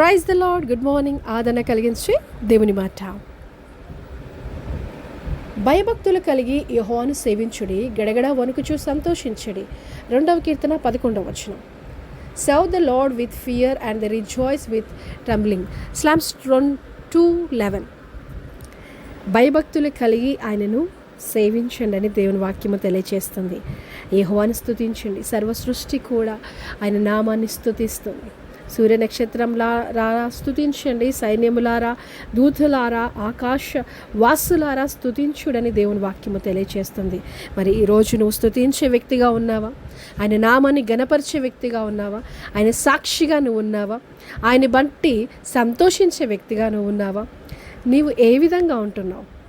Praise the lord good morning ఆదరణ కలిగించే దేవుని మాట. భయభక్తులు కలిగి యెహోవాను సేవించుడి గడగడ వణుకుచూ సంతోషించుడి. రెండవ కీర్తన పదకొండవ వచనం. Serve the Lord with fear and the rejoice with trembling psalms two eleven భయభక్తులు కలిగి ఆయనను సేవించండి అని దేవుని వాక్యము తెలియచేస్తుంది. యెహోవాను స్థుతించండి సర్వ సృష్టి కూడా ఆయన నామాన్ని స్థుతిస్తుంది సూర్య నక్షత్రంలా రారా స్తుతించండి సైన్యములారా దూతులారా ఆకాశ వాసులారా స్తుతించుడని దేవుని వాక్యము తెలియచేస్తుంది. మరి ఈరోజు నువ్వు స్తుతించే వ్యక్తిగా ఉన్నావా? ఆయన నామాన్ని గణపరిచే వ్యక్తిగా ఉన్నావా? ఆయన సాక్షిగా నువ్వు ఉన్నావా? ఆయన బట్టి సంతోషించే వ్యక్తిగా నువ్వు ఉన్నావా? నీవు ఏ విధంగా ఉంటున్నావు?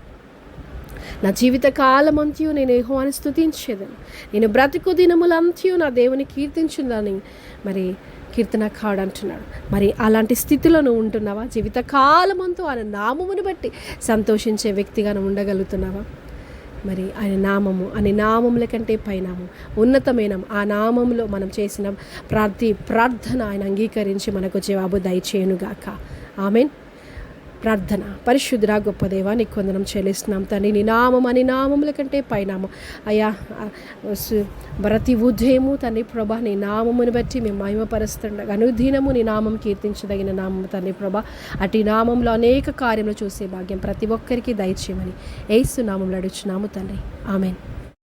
నా జీవిత కాలమంతయు నేను యెహోవాని స్థుతించేదని నేను బ్రతుకు దినములంతయు నా దేవుని కీర్తించిందని. మరి కీర్తనకాడు అంటున్నాడు మరి అలాంటి స్థితిలో నువ్వు ఉంటున్నావా? జీవిత కాలమంతా ఆయన నామమును బట్టి సంతోషించే వ్యక్తిగా నువ్వు ఉండగలుగుతున్నావా? మరి ఆయన నామము అనే నామముల కంటే పైనాము ఉన్నతమైన ఆ నామంలో మనం చేసిన ప్రతి ప్రార్థన ఆయన అంగీకరించి మనకు జవాబు దయచేయనుగాక. ఆమెన్. ప్రార్థన. పరిశుద్ధురా గొప్ప దేవా నీకు కొందనం చెల్లిస్తున్నాం తండ్రి. నీ నామం అని నామముల కంటే పైనామం. అయ్యా భరతి ప్రతి ఉదయము తండ్రి ప్రభా నీ నామమును బట్టి మేము మహిమపరుస్తుండగా అనుదీనము నీ నామం కీర్తించదగిన నామం తండ్రి ప్రభా. అటు నామంలో అనేక కార్యములు చూసే భాగ్యం ప్రతి ఒక్కరికి దయచేయమని ఏసు నామంలో అడుచున్నాము తండ్రి. ఆమెన్.